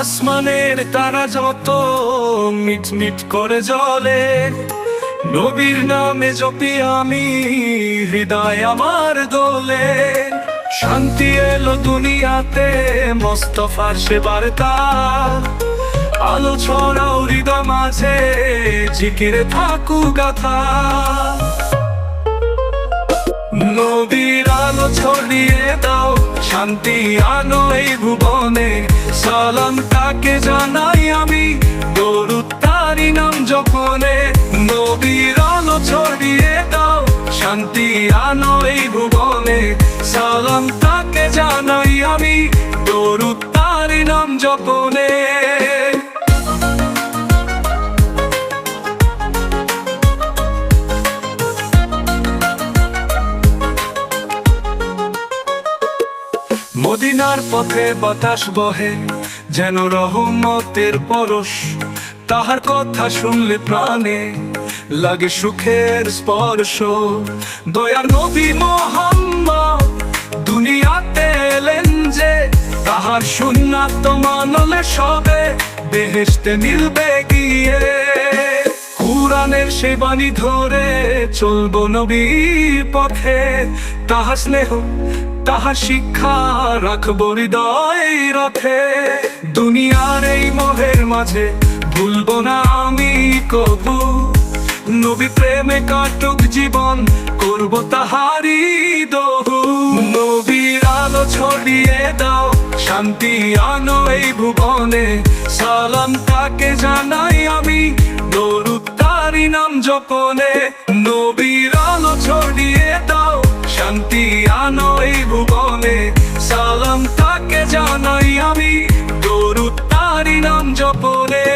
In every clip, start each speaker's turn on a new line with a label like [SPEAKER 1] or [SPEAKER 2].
[SPEAKER 1] আসমানের তারা যত মিট মিট করে জলে নবীর নামে জপি আমি হৃদয় আমার দোলে। শান্তি এলো দুনিয়াতে মোস্তফার সে বার্তা। আলো ছড়াও হৃদয় মাঝে, জিকিরে থাকু গাথা। নদীর আলো ছড়িয়ে দাও শান্তি আনো এই ভুবনে। সালাম তাকে জানাই আমি গরু তারি নাম যখনে নবীর আলো ছড়িয়ে দাও, শান্তি আনো এই ভুবনে। সালাম তাকে জানাই আমি গরু তারি নাম যখনে মদিনার পথে বাতাস বহে, যেন রহমতের পরশ তাহার কথা শুনলে প্রাণে লাগে সুখের স্পর্শ। দয়ার নবী মোহাম্মদ দুনিয়াতে এলেন যে, তাহার সুন্নাত মানলে সবে, বেহেশতে মিলবে গিয়ে। কুরানের সে বাণী ধরে চলবো নবীর পথে তাহা স্নেহ, তাহা শিক্ষা রাখব হৃদয় রথে। দুনিয়ার এই মোহের মাঝে ভুলবো না আমি কবু। নবী প্রেমে কাটুক জীবন, করব তাহারি দহু। নবীর আলো ছড়িয়ে দাও, শান্তি আনো এই ভুবনে। সালাম তাকে জানাই আমি, দরুদ তারি নাম জপনে। এই ভুবনে। সালাম তাকে জানাই আমি। গরু তারি নাম জপনে।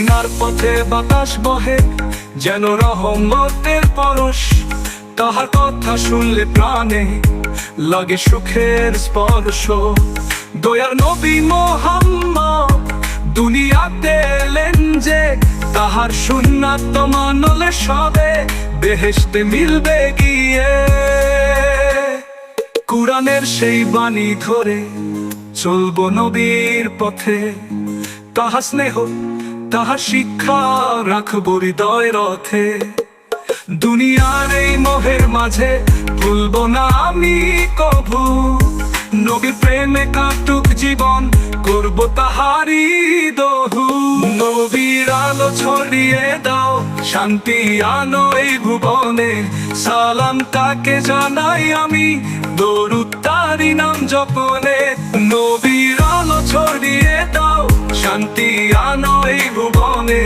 [SPEAKER 1] মদিনার পথে বাতাস বহে, যেন রহমতের পরশ। তাহার কথা শুনলে প্রাণে লাগে সুখের স্পর্শ। দয়ার নবী মোহাম্মদ, দুনিয়াতে এলেন যে, তাহার সুন্নাত মানলে সবে, বেহেশতে মিলবে গিয়ে। কুরানের সেই বাণী ধরে চলবো নবীর পথে। তাহা স্নেহ তাহা শিক্ষা রাখব হৃদয় রথে। দুনিয়ার এই মোহের মাঝে ভুলব না আমি কভু। নবী প্রেমে কাটুক জীবন, করব তাহারি দহু। নবীর আলো ছড়িয়ে দাও, শান্তি আনো এই ভুবনে। সালাম তাকে জানাই আমি, দরুদ তারি নাম জপনে। নবীর আলো ছড়িয়ে শান্তি আনো এই ভুবনে